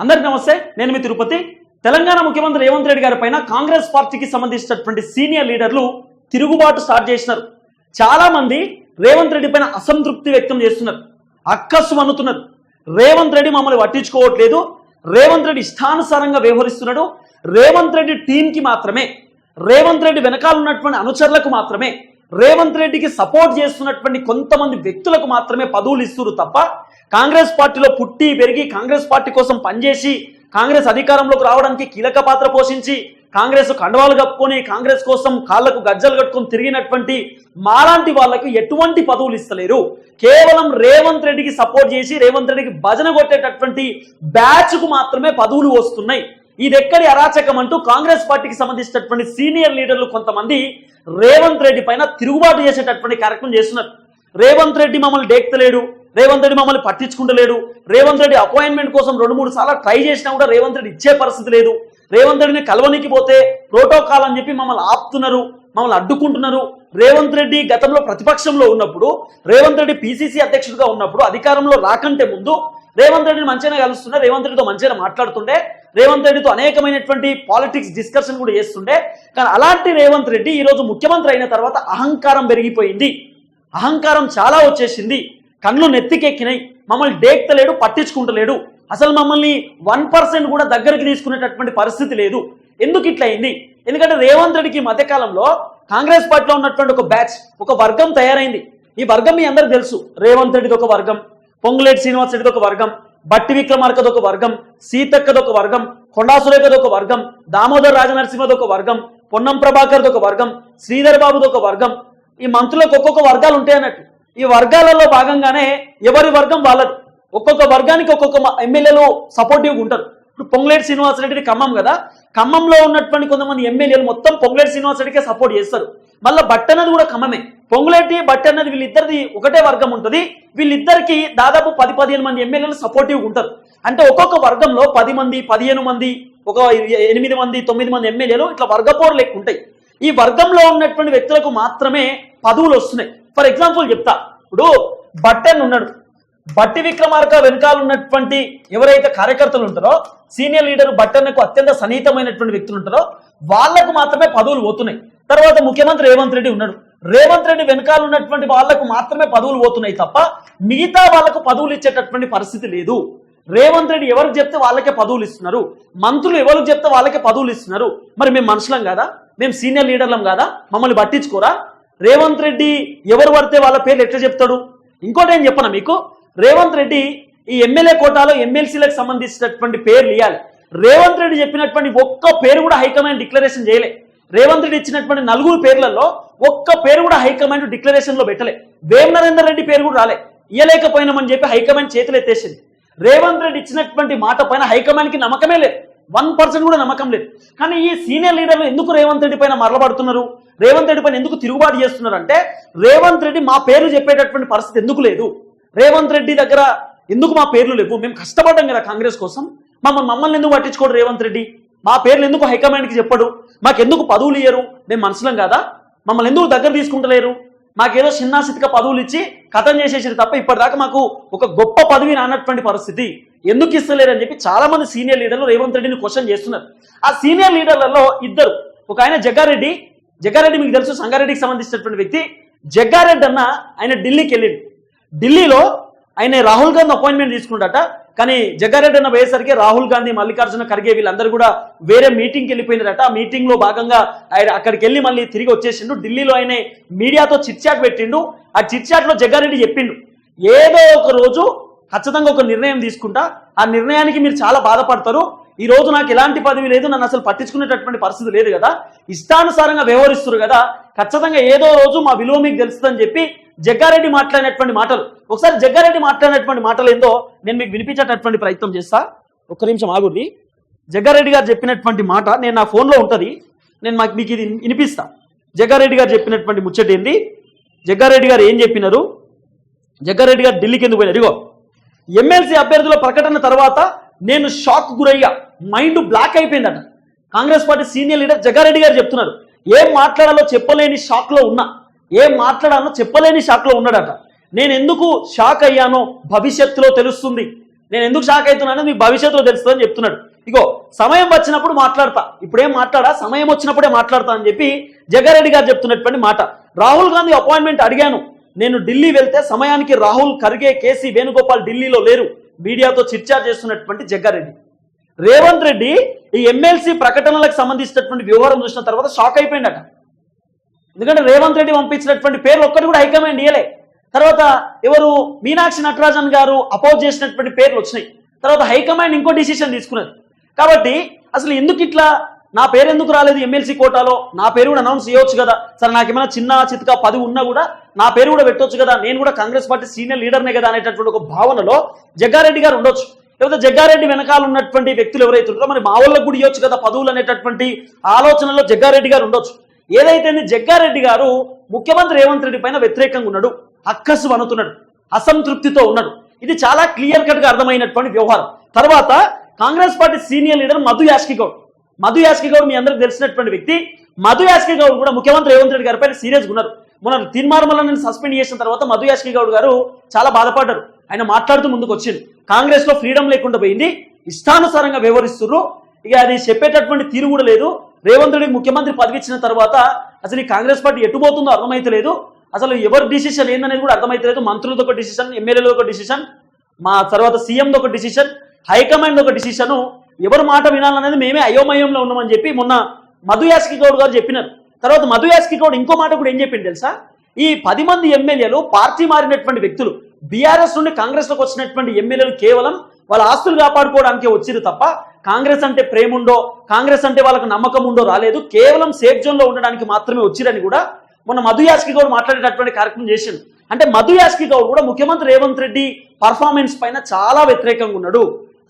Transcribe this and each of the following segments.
అందరికి నమస్తే నేను మీ తిరుపతి. తెలంగాణ ముఖ్యమంత్రి రేవంత్ రెడ్డి గారి పైన కాంగ్రెస్ పార్టీకి సంబంధించినటువంటి సీనియర్ లీడర్లు తిరుగుబాటు స్టార్ట్ చేసినారు. చాలా మంది రేవంత్ రెడ్డి పైన అసంతృప్తి వ్యక్తం చేస్తున్నారు. అక్కస్సు అనుతున్నారు రేవంత్ రెడ్డి మమ్మల్ని పట్టించుకోవట్లేదు. రేవంత్ రెడ్డి ఇష్టానుసారంగా వ్యవహరిస్తున్నాడు. రేవంత్ రెడ్డి టీంకి మాత్రమే రేవంత్ రెడ్డి వెనకాల ఉన్నటువంటి అనుచరులకు మాత్రమే రేవంత్ రెడ్డికి సపోర్ట్ చేస్తున్నటువంటి కొంతమంది వ్యక్తులకు మాత్రమే పదవులు ఇస్తున్నారు తప్ప కాంగ్రెస్ పార్టీలో పుట్టి పెరిగి కాంగ్రెస్ పార్టీ కోసం పనిచేసి కాంగ్రెస్ అధికారంలోకి రావడానికి కీలక పాత్ర పోషించి కాంగ్రెస్ కండవాలు కప్పుకొని కాంగ్రెస్ కోసం కాళ్ళకు గజ్జలు కట్టుకొని తిరిగినటువంటి మాలాంటి వాళ్ళకు ఎటువంటి పదవులు ఇస్తలేరు. కేవలం రేవంత్ రెడ్డికి సపోర్ట్ చేసి రేవంత్ రెడ్డికి భజన కొట్టేటటువంటి బ్యాచ్కు మాత్రమే పదవులు వస్తున్నాయి. ఇది ఎక్కడి అరాచకం అంటూ కాంగ్రెస్ పార్టీకి సంబంధించినటువంటి సీనియర్ లీడర్లు కొంతమంది రేవంత్ రెడ్డి పైన తిరుగుబాటు చేసేటటువంటి కార్యక్రమం చేస్తున్నారు. రేవంత్ రెడ్డి మమ్మల్ని డేక్తలేడు రేవంత్ రెడ్డి మమ్మల్ని పట్టించుకుంటలేడు రేవంత్ రెడ్డి అపాయింట్మెంట్ కోసం రెండు మూడు సార్లు ట్రై చేసినా కూడా రేవంత్ రెడ్డి ఇచ్చే పరిస్థితి లేదు. రేవంత్ రెడ్డిని కలవనికి పోతే ప్రోటోకాల్ అని చెప్పి మమ్మల్ని ఆపుతున్నారు మమ్మల్ని అడ్డుకుంటున్నారు. రేవంత్ రెడ్డి గతంలో ప్రతిపక్షంలో ఉన్నప్పుడు రేవంత్ రెడ్డి పిసిసి అధ్యక్షుడిగా ఉన్నప్పుడు అధికారంలో రాకంటే ముందు రేవంత్ రెడ్డిని మంచిగా కలుస్తుండే రేవంత్ రెడ్డితో మంచిగా మాట్లాడుతుండే రేవంత్ రెడ్డితో అనేకమైనటువంటి పాలిటిక్స్ డిస్కషన్ కూడా చేస్తుండే. కానీ అలాంటి రేవంత్ రెడ్డి ఈరోజు ముఖ్యమంత్రి అయిన తర్వాత అహంకారం పెరిగిపోయింది. అహంకారం చాలా వచ్చేసింది. కళ్ళు నెత్తికెక్కినాయి. మమ్మల్ని డేక్తలేడు పట్టించుకుంటలేడు. అసలు మమ్మల్ని వన్ పర్సెంట్ కూడా దగ్గరికి తీసుకునేటటువంటి పరిస్థితి లేదు. ఎందుకు ఇట్లా అయింది? ఎందుకంటే రేవంత్ రెడ్డికి ఈ మధ్యకాలంలో కాంగ్రెస్ పార్టీలో ఉన్నటువంటి ఒక బ్యాచ్ ఒక వర్గం తయారైంది. ఈ వర్గం మీ అందరికి తెలుసు. రేవంత్ రెడ్డిది ఒక వర్గం పొంగులేటి శ్రీనివాస్ రెడ్డిది ఒక వర్గం బట్టి విక్రమార్కది ఒక వర్గం సీతక్కది ఒక వర్గం కొండాసురేఖది ఒక వర్గం దామోదర్ రాజనరసింహది ఒక వర్గం పొన్నం ప్రభాకర్ది ఒక వర్గం శ్రీధర్ బాబుది ఒక వర్గం ఈ మంత్రులకు ఒక్కొక్క వర్గాలు ఉంటాయి అన్నట్టు. ఈ వర్గాలలో భాగంగానే ఎవరి వర్గం వాళ్ళది. ఒక్కొక్క వర్గానికి ఒక్కొక్క ఎమ్మెల్యేలు సపోర్టివ్గా ఉంటారు. ఇప్పుడు పొంగులేటి శ్రీనివాసరెడ్డి ఖమ్మం కదా. ఖమ్మంలో ఉన్నటువంటి కొంతమంది ఎమ్మెల్యేలు మొత్తం పొంగులేటి శ్రీనివాసరెడ్డికే సపోర్ట్ చేస్తారు. మళ్ళీ బట్ట అన్నది కూడా ఖమ్మమే. పొంగులేటి బట్ట అన్నది వీళ్ళిద్దరిది ఒకటే వర్గం ఉంటుంది. వీళ్ళిద్దరికి దాదాపు పది పదిహేను మంది ఎమ్మెల్యేలు సపోర్టివ్గా ఉంటారు. అంటే ఒక్కొక్క వర్గంలో పది మంది పదిహేను మంది ఒక ఎనిమిది మంది తొమ్మిది మంది ఎమ్మెల్యేలు ఇట్లా వర్గపోరు లెక్క ఉంటాయి. ఈ వర్గంలో ఉన్నటువంటి వ్యక్తులకు మాత్రమే పదవులు వస్తున్నాయి. ఫర్ ఎగ్జాంపుల్ చెప్తా. ఇప్పుడు బట్టన్ ఉన్నాడు. బట్టి విక్రమార్క వెనకాల ఉన్నటువంటి ఎవరైతే కార్యకర్తలు ఉంటారో సీనియర్ లీడర్ బట్టన్నకు అత్యంత సన్నిహితమైనటువంటి వ్యక్తులు ఉంటారో వాళ్ళకు మాత్రమే పదవులు పోతున్నాయి. తర్వాత ముఖ్యమంత్రి రేవంత్ రెడ్డి ఉన్నాడు. రేవంత్ రెడ్డి వెనకాల ఉన్నటువంటి వాళ్ళకు మాత్రమే పదవులు పోతున్నాయి తప్ప మిగతా వాళ్ళకు పదవులు ఇచ్చేటటువంటి పరిస్థితి లేదు. రేవంత్ రెడ్డి ఎవరికి చెప్తే వాళ్ళకే పదవులు ఇస్తున్నారు. మంత్రులు ఎవరికి చెప్తే వాళ్ళకే పదవులు ఇస్తున్నారు. మరి మేము మనుషులం కాదా? మేము సీనియర్ లీడర్లం కాదా? మమ్మల్ని పట్టించుకోరా? రేవంత్ రెడ్డి ఎవరు పడితే వాళ్ళ పేర్లు ఎట్లా చెప్తాడు? ఇంకోటి ఏం చెప్పనా మీకు? రేవంత్ రెడ్డి ఈ ఎమ్మెల్యే కోటాలో ఎమ్మెల్సీలకు సంబంధించినటువంటి పేర్లు ఇవ్వాలి రేవంత్ రెడ్డి చెప్పినటువంటి ఒక్క పేరు కూడా హైకమాండ్ డిక్లరేషన్ చేయలే. రేవంత్ రెడ్డి ఇచ్చినటువంటి నలుగురు పేర్లలో ఒక్క పేరు కూడా హైకమాండ్ డిక్లరేషన్లో పెట్టలే. వేమ నరేందర్ రెడ్డి పేరు కూడా రాలే. ఇయ్యలేకపోయినామని చెప్పి హైకమాండ్ చేతులు ఎత్తేసింది రేవంత్ రెడ్డి ఇచ్చినటువంటి మాట పైన హైకమాండ్కి నమ్మకమే లేదు. వన్ పర్సెంట్ కూడా నమ్మకం లేదు. కానీ ఈ సీనియర్ లీడర్లు ఎందుకు రేవంత్ రెడ్డి పైన మరలబడుతున్నారు? రేవంత్ రెడ్డి పైన ఎందుకు తిరుగుబాటు చేస్తున్నారు అంటే రేవంత్ రెడ్డి మా పేర్లు చెప్పేటటువంటి పరిస్థితి ఎందుకు లేదు? రేవంత్ రెడ్డి దగ్గర ఎందుకు మా పేర్లు లేవు? మేము కష్టపడ్డాం కదా కాంగ్రెస్ కోసం. మమ్మల్ని మమ్మల్ని ఎందుకు పట్టించుకోడు రేవంత్ రెడ్డి? మా పేర్లు ఎందుకు హైకమాండ్కి చెప్పడు? మాకెందుకు పదవులు ఇయ్యరు? మేము మనుషులం కదా? మమ్మల్ని ఎందుకు దగ్గర తీసుకుంటలేరు? మాకేదో చిన్నాసితిగా పదవులు ఇచ్చి కథం చేసేసారు తప్ప ఇప్పటిదాకా మాకు ఒక గొప్ప పదవి రానటువంటి పరిస్థితి. ఎందుకు ఇస్తలేరు అని చెప్పి చాలా మంది సీనియర్ లీడర్లు రేవంత్ రెడ్డిని క్వశ్చన్ చేస్తున్నారు. ఆ సీనియర్ లీడర్లలో ఇద్దరు. ఒక ఆయన జగ్గారెడ్డి. జగ్గారెడ్డి మీకు తెలుసు సంగారెడ్డికి సంబంధించినటువంటి వ్యక్తి. జగ్గారెడ్డి అన్న ఆయన ఢిల్లీకి వెళ్ళిండు. ఢిల్లీలో ఆయన రాహుల్ గాంధీ అపాయింట్మెంట్ తీసుకున్నాడట. కానీ జగ్గారెడ్డి అన్న పోయేసరికి రాహుల్ గాంధీ మల్లికార్జున ఖర్గే వీళ్ళందరూ కూడా వేరే మీటింగ్కి వెళ్ళిపోయినారట. ఆ మీటింగ్లో భాగంగా ఆయన అక్కడికి వెళ్ళి మళ్ళీ తిరిగి వచ్చేసిండు. ఢిల్లీలో ఆయన మీడియాతో చిట్చాట్ పెట్టిండు. ఆ చిట్చాట్లో జగ్గారెడ్డి చెప్పిండు. ఏదో ఒక రోజు ఖచ్చితంగా ఒక నిర్ణయం తీసుకుంటా. ఆ నిర్ణయానికి మీరు చాలా బాధపడతారు. ఈ రోజు నాకు ఎలాంటి పదవి లేదు నన్ను అసలు పట్టించుకునేటటువంటి పరిస్థితి లేదు కదా. ఇష్టానుసారంగా వ్యవహరిస్తారు కదా. ఖచ్చితంగా ఏదో రోజు మా విలువ మీకు తెలుస్తుందని చెప్పి జగ్గారెడ్డి మాట్లాడినటువంటి మాటలు. ఒకసారి జగ్గారెడ్డి మాట్లాడినటువంటి మాటలు ఏందో నేను మీకు వినిపించేటటువంటి ప్రయత్నం చేస్తా. ఒక్క నిమిషం ఆగుండి. జగ్గారెడ్డి గారు చెప్పినటువంటి మాట నేను నా ఫోన్లో ఉంటుంది. నేను మాకు మీకు ఇది వినిపిస్తా. జగ్గారెడ్డి గారు చెప్పినటువంటి ముచ్చట ఏంది జగ్గారెడ్డి గారు ఏం చెప్పినారు? జగ్గారెడ్డి గారు ఢిల్లీకి ఎందుకు పోయినారు? ఇగో ఎమ్మెల్సీ అభ్యర్థుల ప్రకటన తర్వాత నేను షాక్ గురయ్యా. Mind block అయిపోయిందట. Congress party senior leader Jaggareddy garu చెప్తున్నారు. ఏం మాట్లాడాలో చెప్పలేని షాక్లో ఉన్నా. ఏం మాట్లాడాలో చెప్పలేని షాక్లో ఉన్నాడట. నేను ఎందుకు షాక్ అయ్యానో భవిష్యత్తులో తెలుస్తుంది. నేను ఎందుకు షాక్ అవుతున్నానో మీ భవిష్యత్తులో తెలుస్తుందని చెప్తున్నాడు. ఇగో సమయం వచ్చినప్పుడు మాట్లాడతా. ఇప్పుడేం మాట్లాడా? సమయం వచ్చినప్పుడే మాట్లాడతా అని చెప్పి జగారెడ్డి గారు చెప్తున్నటువంటి మాట. రాహుల్ గాంధీ అపాయింట్మెంట్ అడిగాను. నేను ఢిల్లీ వెళ్తే సమయానికి రాహుల్ ఖర్గే కేసీ వేణుగోపాల్ ఢిల్లీలో లేరు. మీడియాతో చర్చా చేస్తున్నటువంటి జగ్గారెడ్డి. రేవంత్ రెడ్డి ఈ ఎమ్మెల్సీ ప్రకటనలకు సంబంధించినటువంటి వ్యవహారం చూసిన తర్వాత షాక్ అయిపోయిందట. ఎందుకంటే రేవంత్ రెడ్డి పంపించినటువంటి పేర్లు ఒక్కటి కూడా హైకమాండ్ ఇయ్యలే. తర్వాత ఎవరు? మీనాక్షి నటరాజన్ గారు అపోజ్ చేసినటువంటి పేర్లు వచ్చినాయి. తర్వాత హైకమాండ్ ఇంకో డిసిషన్ తీసుకున్నది. కాబట్టి అసలు ఎందుకు ఇట్లా నా పేరు ఎందుకు రాలేదు ఎమ్మెల్సీ కోటాలో? నా పేరు కూడా అనౌన్స్ చేయొచ్చు కదా. సరే నాకు ఏమైనా చిన్న చితక పది ఉన్నా కూడా నా పేరు కూడా పెట్టొచ్చు కదా. నేను కూడా కాంగ్రెస్ పార్టీ సీనియర్ లీడర్నే కదా అనేటటువంటి ఒక భావనలో జగ్గారెడ్డి గారు ఉండొచ్చు. లేకపోతే జగ్గారెడ్డి వెనకాల ఉన్నటువంటి వ్యక్తులు ఎవరైతే ఉంటారో మరి మా వాళ్ళకు కూడా ఇవ్వచ్చు కదా పదవులు అనేటటువంటి ఆలోచనలో జగ్గారెడ్డి గారు ఉండొచ్చు. ఏదైతే జగ్గారెడ్డి గారు ముఖ్యమంత్రి రేవంత్ రెడ్డి పైన వ్యతిరేకంగా ఉన్నాడు అక్కసు అనుతున్నాడు అసంతృప్తితో ఉన్నాడు. ఇది చాలా క్లియర్ కట్గా అర్థమైనటువంటి వ్యవహారం. తర్వాత Congress party senior leader Madhu Yashki Goud Madhu Yashki Goud మీ అందరికి తెలిసినటువంటి వ్యక్తి. మధు యాష్కి గౌడ్ కూడా ముఖ్యమంత్రి రేవంత్ రెడ్డి గారి పైన సీరియస్ ఉన్నారు మొన్న తీర్మార్మలను సస్పెండ్ చేసిన తర్వాత మధు యాష్కి గౌడ్ గారు చాలా బాధపడ్డారు. ఆయన మాట్లాడుతూ ముందుకు వచ్చింది కాంగ్రెస్లో ఫ్రీడమ్ లేకుండా పోయింది. ఇష్టానుసారంగా వ్యవహరిస్తున్నారు ఇక అది చెప్పేటటువంటి తీరు కూడా లేదు. రేవంత్ రెడ్డి ముఖ్యమంత్రి పదవి ఇచ్చిన తర్వాత అసలు ఈ కాంగ్రెస్ పార్టీ ఎటుపోతుందో అర్థమైతలేదు అసలు ఎవరి డిసిషన్ ఏందనేది కూడా అర్థమైతలేదు మంత్రులతో ఒక డిసిషన్ ఎమ్మెల్యేలతో ఒక డిసిషన్ మా తర్వాత సీఎంతో ఒక డిసిషన్ హైకమాండ్ ఒక డిసిషను ఎవరు మాట వినాలనేది మేమే అయోమయంలో ఉన్నామని చెప్పి మొన్న మధు యాస్కి గౌడ్ గారు చెప్పినారు. తర్వాత మధు యాస్కి గౌడ్ ఇంకో మాట కూడా ఏం చెప్పింది తెలుసా? ఈ పది మంది ఎమ్మెల్యేలు పార్టీ మారినటువంటి వ్యక్తులు బీఆర్ఎస్ నుండి కాంగ్రెస్లోకి వచ్చినటువంటి ఎమ్మెల్యేలు కేవలం వాళ్ళ ఆస్తులు కాపాడుకోవడానికి వచ్చింది తప్ప కాంగ్రెస్ అంటే ప్రేమ ఉందో కాంగ్రెస్ అంటే వాళ్ళకి నమ్మకం ఉందో రాలేదు. కేవలం సేఫ్ జోన్లో ఉండడానికి మాత్రమే వచ్చిరని కూడా మొన్న మధు యాస్కి గౌడ్ మాట్లాడేటటువంటి కార్యక్రమం చేసిండు. అంటే మధు యాస్కి గౌడ్ కూడా ముఖ్యమంత్రి రేవంత్ రెడ్డి పర్ఫార్మెన్స్ పైన చాలా వ్యతిరేకంగా ఉన్నాడు.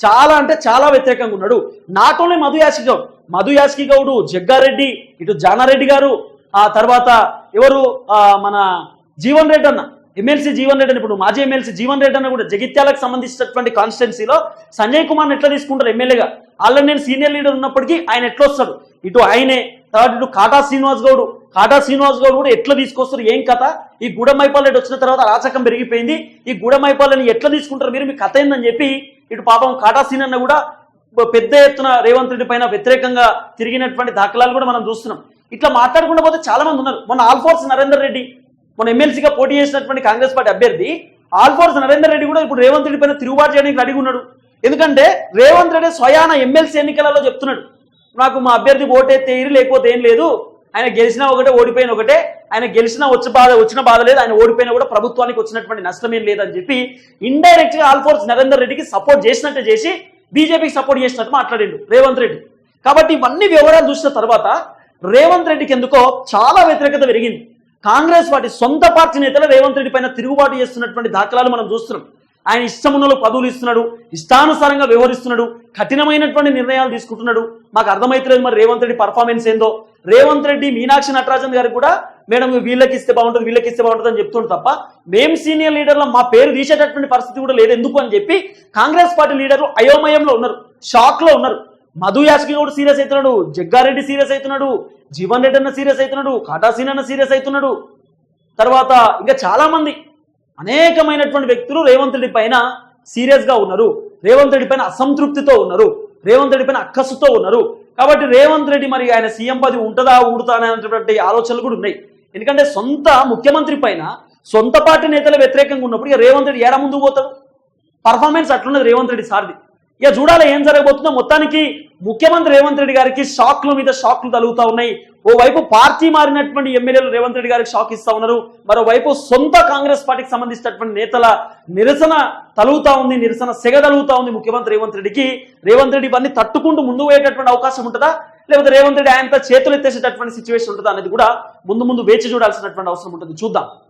చాలా అంటే చాలా వ్యతిరేకంగా ఉన్నాడు. నాట్ ఓన్లీ మధు యాస్కి గౌడ్ మధు యాస్కి గౌడు జగ్గారెడ్డి ఇటు జానారెడ్డి గారు ఆ తర్వాత ఎవరు? మన జీవన్ రెడ్డి అన్న ఎమ్మెల్సీ జీవన్ రెడ్డి అని ఇప్పుడు మాజీ ఎమ్మెల్సీ జీవన్ రెడ్డి అన్న కూడా జగిత్యాలకు సంబంధించినటువంటి కాన్స్టిట్యున్సీలో సంజయ్ కుమార్ని ఎట్లా తీసుకుంటారు ఎమ్మెల్యేగా? వాళ్ళని నేను సీనియర్ లీడర్ ఉన్నప్పటికీ ఆయన ఎట్లా వస్తాడు? ఇటు ఆయనే తర్వాత ఇటు కాటా శ్రీనివాస్ గౌడ్. కాటా శ్రీనివాస్ గౌడ్ కూడా ఎట్లా తీసుకొస్తారు? ఏం కథ? ఈ గూడమైపాల్ రెడ్డి వచ్చిన తర్వాత రాచకం పెరిగిపోయింది. ఈ గూడమైపాలని ఎట్లా తీసుకుంటారు? మీరు మీ కథ ఏందని చెప్పి ఇటు పాపం కాటా సీన్ అన్న కూడా పెద్ద ఎత్తున రేవంత్ రెడ్డి పైన వ్యతిరేకంగా తిరిగినటువంటి దాఖలాలు కూడా మనం చూస్తున్నాం. ఇట్లా మాట్లాడకుండా పోతే చాలా మంది ఉన్నారు. మొన్న ఆల్ఫోర్స్ నరేందర్ రెడ్డి మొన్న ఎమ్మెల్సీగా పోటీ చేసినటువంటి కాంగ్రెస్ పార్టీ అభ్యర్థి ఆల్ఫోర్స్ నరేందర్ రెడ్డి కూడా ఇప్పుడు రేవంత్ రెడ్డి పైన తిరుగుబాటు చేయడానికి అడిగి ఉన్నాడు. ఎందుకంటే రేవంత్ రెడ్డి స్వయాన ఎమ్మెల్సీ ఎన్నికలలో చెప్తున్నాడు నాకు మా అభ్యర్థి ఓటేస్తే ఇరు లేకపోతే ఏం లేదు. ఆయన గెలిచినా ఒకటే ఓడిపోయిన ఒకటే. ఆయన గెలిచినా వచ్చి బాధ వచ్చిన బాధ లేదు. ఆయన ఓడిపోయినా కూడా ప్రభుత్వానికి వచ్చినటువంటి నష్టం ఏం లేదని చెప్పి ఇండైరెక్ట్గా ఆల్ఫోర్స్ నరేందర్ రెడ్డికి సపోర్ట్ చేసినట్టు చేసి బీజేపీకి సపోర్ట్ చేసినట్టు మాట్లాడిండు రేవంత్ రెడ్డి. కాబట్టి ఇవన్నీ వివరాలు చూసిన తర్వాత రేవంత్ రెడ్డికి ఎందుకో చాలా వ్యతిరేకత పెరిగింది. కాంగ్రెస్ వాటి సొంత పార్టీ నేతలు రేవంత్ రెడ్డి పైన తిరుగుబాటు చేస్తున్నటువంటి దాఖలాలు మనం చూస్తున్నాం. ఆయన ఇష్టమున్నలో పదవులు ఇస్తున్నాడు ఇష్టానుసారంగా వ్యవహరిస్తున్నాడు కఠినమైనటువంటి నిర్ణయాలు తీసుకుంటున్నాడు. మాకు అర్థమైతలేదు మరి రేవంత్ రెడ్డి పర్ఫార్మెన్స్ ఏందో. రేవంత్ రెడ్డి మీనాక్షి నటరాజన్ గారికి కూడా మేడం వీళ్ళకి ఇస్తే బాగుంటుంది వీళ్ళకి ఇస్తే బాగుంటుంది అని చెప్తుండు తప్ప మేము సీనియర్ లీడర్లో మా పేరు తీసేటటువంటి పరిస్థితి కూడా లేదు. ఎందుకు అని చెప్పి కాంగ్రెస్ పార్టీ లీడర్లు అయోమయంలో ఉన్నారు షాక్లో ఉన్నారు. మధు యాష్కి కూడా సీరియస్ అవుతున్నాడు జగ్గారెడ్డి సీరియస్ అవుతున్నాడు జీవన్ రెడ్డి అన్న సీరియస్ అవుతున్నాడు కాటాసీన్ అన్న సీరియస్ అవుతున్నాడు. తర్వాత ఇంకా చాలా మంది అనేకమైనటువంటి వ్యక్తులు రేవంత్ రెడ్డి పైన సీరియస్గా ఉన్నారు. రేవంత్ రెడ్డి పైన అసంతృప్తితో ఉన్నారు. రేవంత్ రెడ్డి పైన అక్కసుతో ఉన్నారు. కాబట్టి రేవంత్ రెడ్డి మరి ఆయన సీఎం పది ఉంటుందా ఊడుతా అనేటువంటి ఆలోచనలు కూడా ఉన్నాయి. ఎందుకంటే సొంత ముఖ్యమంత్రి పైన సొంత పార్టీ నేతల వ్యతిరేకంగా ఉన్నప్పుడు ఇక రేవంత్ రెడ్డి ఏడా ముందుకు పోతాడు? పర్ఫార్మెన్స్ అట్లున్నది రేవంత్ రెడ్డి సార్ది. ఇక చూడాలి ఏం జరగబోతుందో. మొత్తానికి ముఖ్యమంత్రి రేవంత్ రెడ్డి గారికి షాక్ల మీద షాక్లు తలుగుతా ఉన్నాయి. ఓవైపు పార్టీ మారినటువంటి ఎమ్మెల్యేలు రేవంత్ రెడ్డి గారికి షాక్ ఇస్తా ఉన్నారు. మరోవైపు సొంత కాంగ్రెస్ పార్టీకి సంబంధించినటువంటి నేతల నిరసన తలుగుతా ఉంది నిరసన సెగ తలుగుతా ఉంది ముఖ్యమంత్రి రేవంత్ రెడ్డికి. రేవంత్ రెడ్డి ఇవన్నీ తట్టుకుంటూ ముందు పోయేటటువంటి అవకాశం ఉంటుందా? లేకపోతే రేవంత్ రెడ్డి ఆయనతో చేతులు ఎత్తేసేటటువంటి సిచ్యువేషన్ ఉంటుందా అనేది కూడా ముందు ముందు వేచి చూడాల్సినటువంటి అవసరం ఉంటుంది. చూద్దాం.